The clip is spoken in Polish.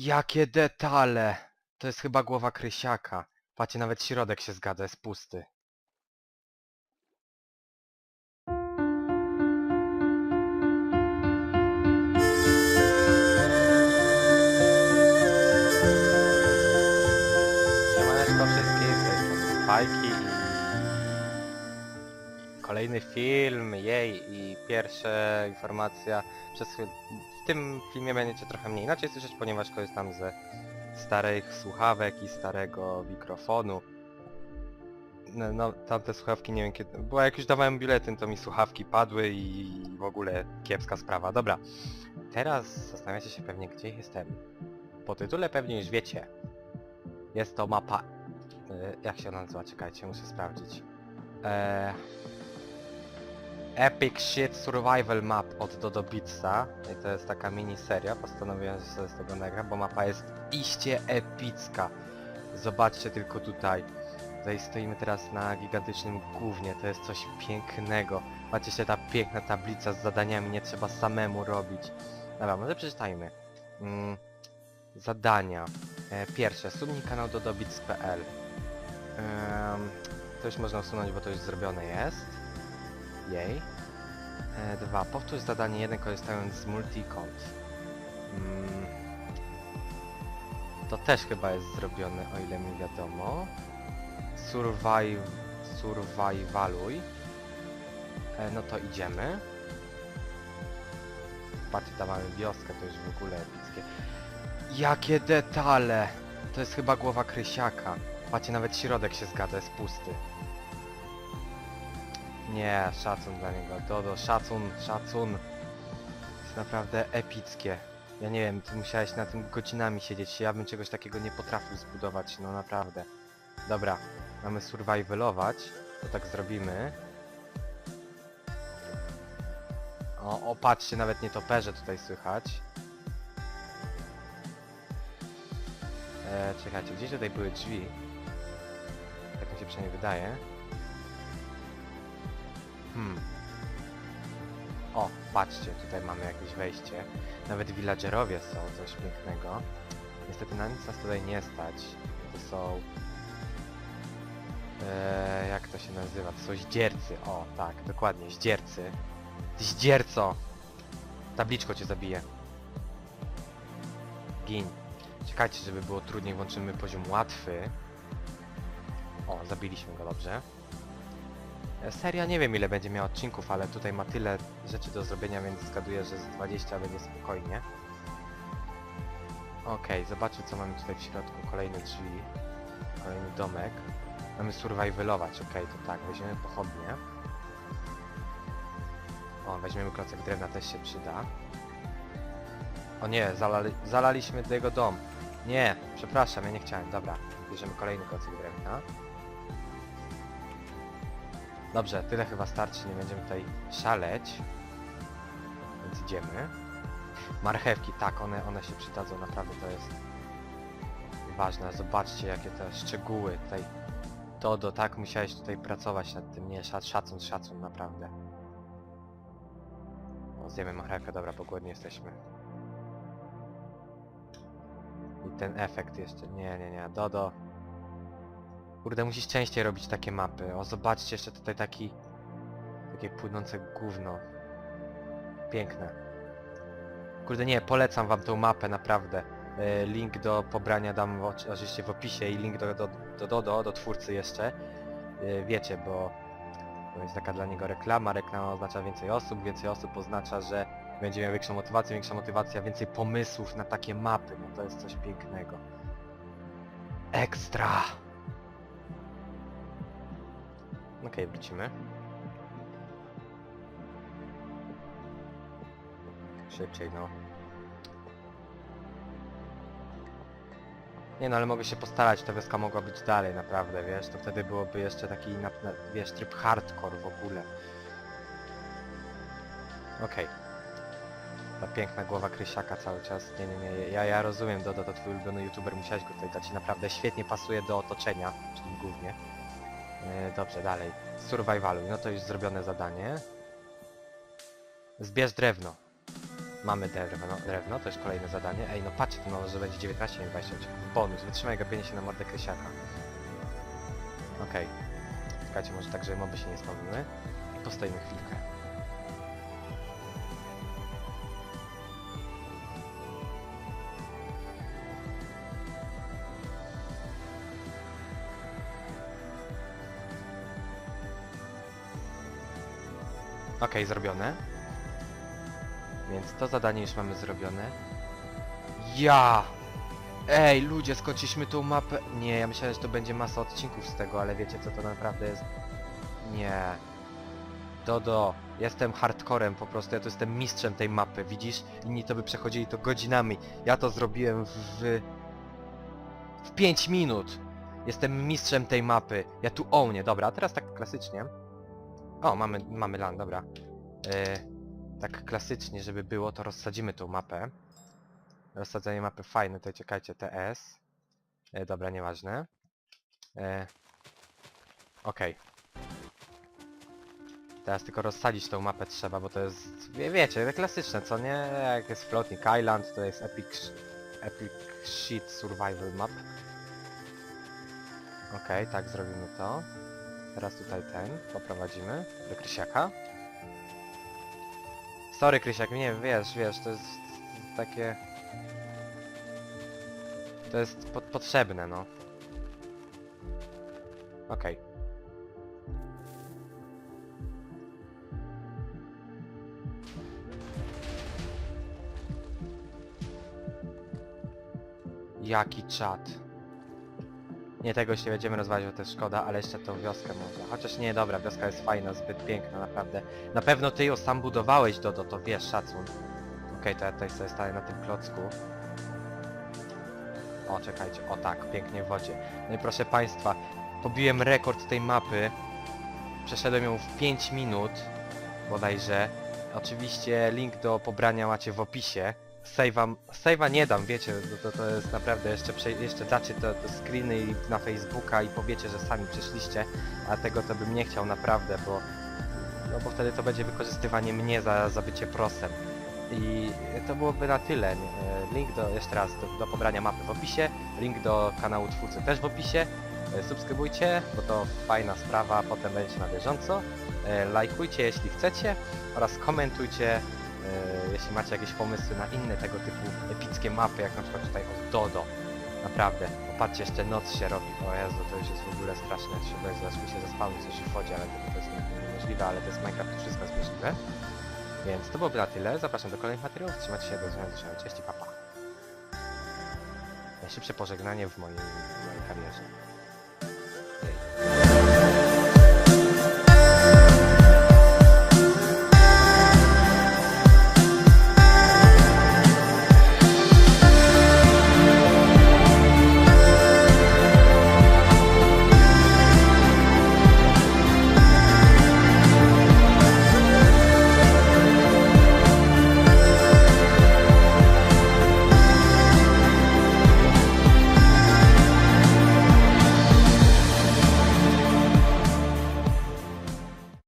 Jakie detale! To jest chyba głowa Krysiaka. Patrzcie, nawet środek się zgadza, jest pusty. Siemaneczko wszystkim, tej strony Spajki i kolejny film, jej i pierwsza informacja przez. Tym filmie będziecie trochę mniej inaczej słyszeć, ponieważ korzystam ze starych słuchawek i starego mikrofonu. No, no tamte słuchawki nie wiem kiedy... Bo jak już dawałem biuletyn to mi słuchawki padły i w ogóle kiepska sprawa. Dobra, teraz zastanawiacie się pewnie gdzie jestem. Po tytule pewnie już wiecie. Jest to mapa... y, Jak się ona nazywa? Czekajcie, muszę sprawdzić. Eee... Epic Shit Survival Map od Dodo Beatsa. I to jest taka mini seria, postanowiłem, że sobie z tego nagram, bo mapa jest iście epicka. Zobaczcie tylko tutaj. Tutaj stoimy teraz na gigantycznym gównie, to jest coś pięknego. Patrzcie się ta piękna tablica z zadaniami, nie trzeba samemu robić. Dobra, może przeczytajmy. Mm, zadania. E, pierwsze, subnij kanał dodobits.pl Em, To już można usunąć, bo to już zrobione jest. Jej. E, dwa, powtórz zadanie 1 korzystając z multicont. Mm, to też chyba jest zrobione, o ile mi wiadomo. Survive... Survivaluj. E, no to idziemy. Patrzcie, tam mamy wioskę, to już w ogóle epickie. Jakie detale! To jest chyba głowa Krysiaka. Patrzcie, nawet środek się zgadza, jest pusty. Nie, szacun dla niego. Dodo, szacun, szacun. Jest naprawdę epickie. Ja nie wiem, ty musiałeś na tym godzinami siedzieć. Ja bym czegoś takiego nie potrafił zbudować, no naprawdę. Dobra, mamy survivalować. To tak zrobimy. O, o, patrzcie, nawet nietoperze tutaj słychać. E, czekajcie, gdzieś tutaj były drzwi. Tak mi się przynajmniej wydaje. Hmm. O, patrzcie, tutaj mamy jakieś wejście. Nawet villagerowie są, coś pięknego. Niestety na nic nas tutaj nie stać. To są... Eee, jak to się nazywa? To są zdziercy. O, tak, dokładnie, zdziercy. Ty Zdzierco! Tabliczko cię zabije. Gin. Czekajcie, żeby było trudniej, włączymy poziom łatwy. O, zabiliśmy go dobrze. Seria nie wiem ile będzie miała odcinków, ale tutaj ma tyle rzeczy do zrobienia, więc zgaduję, że z 20 będzie spokojnie. Okej, zobaczmy co mamy tutaj w środku. Kolejne drzwi. Kolejny domek. Mamy survivalować, okej, to tak, weźmiemy pochodnie. O, weźmiemy klocek drewna, też się przyda. O nie, zalali, zalaliśmy jego dom. Nie, przepraszam, ja nie chciałem. Dobra, bierzemy kolejny klocek drewna. Dobrze, tyle chyba starczy, nie będziemy tutaj szaleć. Więc idziemy. Marchewki, tak, one, one się przydadzą, naprawdę to jest ważne. Zobaczcie jakie te szczegóły tutaj. Dodo, tak musiałeś tutaj pracować nad tym, nie, szac, szacun, szacun, naprawdę. O, zjemy marchewkę, dobra, bo głodni jesteśmy. I ten efekt jeszcze, nie, nie, nie, Dodo. Kurde, musisz częściej robić takie mapy. O, zobaczcie jeszcze tutaj taki... Takie płynące gówno. Piękne. Kurde, nie, polecam wam tą mapę, naprawdę. E, Link do pobrania dam oczywiście w opisie i link do, do, do, do, do, do twórcy jeszcze. E, Wiecie, bo to jest taka dla niego reklama. Reklama oznacza więcej osób, więcej osób oznacza, że będzie miał większą motywację, większa motywacja, więcej pomysłów na takie mapy. No to jest coś pięknego. Ekstra! Okej, wrócimy. Szybciej, no. Nie no, ale mogę się postarać, ta wioska mogła być dalej, naprawdę, wiesz, to wtedy byłoby jeszcze taki, na, na, wiesz, tryb hardcore w ogóle. Okej. Ta piękna głowa Krysiaka cały czas, nie, nie, nie, ja, ja rozumiem, Dodo, to twój ulubiony youtuber, musiałeś go tutaj dać i naprawdę świetnie pasuje do otoczenia, czyli głównie. E, dobrze, dalej. Survivalu, no to już zrobione zadanie. Zbierz drewno. Mamy drewno, drewno, to jest kolejne zadanie. Ej, no patrzcie, to może będzie 19, nie 28. Bonus, wytrzymaj gapienie się na mordę Krysiaka. Okej. Czekajcie, może tak, żeby moby się nie spawniły. I postoimy chwilkę. Okej, zrobione. Więc to zadanie już mamy zrobione. Ja! Ej, ludzie, skończyliśmy tą mapę. Nie, ja myślałem, że to będzie masa odcinków z tego, ale wiecie co to naprawdę jest? Nie. Dodo, jestem hardcorem po prostu, ja tu jestem mistrzem tej mapy, widzisz? Inni to by przechodzili to godzinami. Ja to zrobiłem w... w 5 minut. Jestem mistrzem tej mapy. Ja tu o mnie, dobra, a teraz tak klasycznie. O, mamy, mamy land, dobra. E, tak klasycznie, żeby było, to rozsadzimy tą mapę. Rozsadzenie mapy fajne, tutaj czekajcie, TS. E, dobra, nieważne. E, Okej. Teraz tylko rozsadzić tą mapę trzeba, bo to jest, wie, wiecie, tak klasyczne, co nie? Jak jest Floating Island, to jest Epic, epic Shit Survival Map. Okej, tak zrobimy to. Teraz tutaj ten poprowadzimy do Krysiaka. Sorry Krysiak, nie wiesz, wiesz, to jest takie... To jest po potrzebne, no. Okej. Jaki czat. Nie, tego się będziemy rozważać, bo to jest szkoda, ale jeszcze tą wioskę może. Chociaż nie, dobra, wioska jest fajna, zbyt piękna, naprawdę. Na pewno ty ją sam budowałeś, Dodo, to wiesz, szacun. Okej, to ja tutaj sobie staję na tym klocku. O, czekajcie, o tak, pięknie w wodzie. No i proszę Państwa, pobiłem rekord tej mapy. Przeszedłem ją w 5 minut, bodajże. Oczywiście link do pobrania macie w opisie. Save'a, nie dam, wiecie, to, to, to jest naprawdę, jeszcze, prze, jeszcze dacie te, te screeny na Facebooka i powiecie, że sami przyszliście, a tego to bym nie chciał naprawdę, bo no bo wtedy to będzie wykorzystywanie mnie za, za bycie prosem. I to byłoby na tyle. E, Link do, jeszcze raz, do, do pobrania mapy w opisie, link do kanału twórcy też w opisie. E, Subskrybujcie, bo to fajna sprawa, potem będziecie na bieżąco. E, Lajkujcie jeśli chcecie oraz komentujcie, jeśli macie jakieś pomysły na inne tego typu epickie mapy, jak na przykład tutaj od Dodo. Naprawdę, popatrzcie, jeszcze noc się robi. O Jezu, to już jest w ogóle straszne. Jak się boję, zaraz mi się zespałni coś w ale to, jest nie- niemożliwe, ale to jest Minecraft, to wszystko jest możliwe. Więc to byłoby na tyle. Zapraszam do kolejnych materiałów. Trzymajcie się, do zobaczenia. Cześć i papa. Najszybsze pożegnanie w moim, w mojej karierze.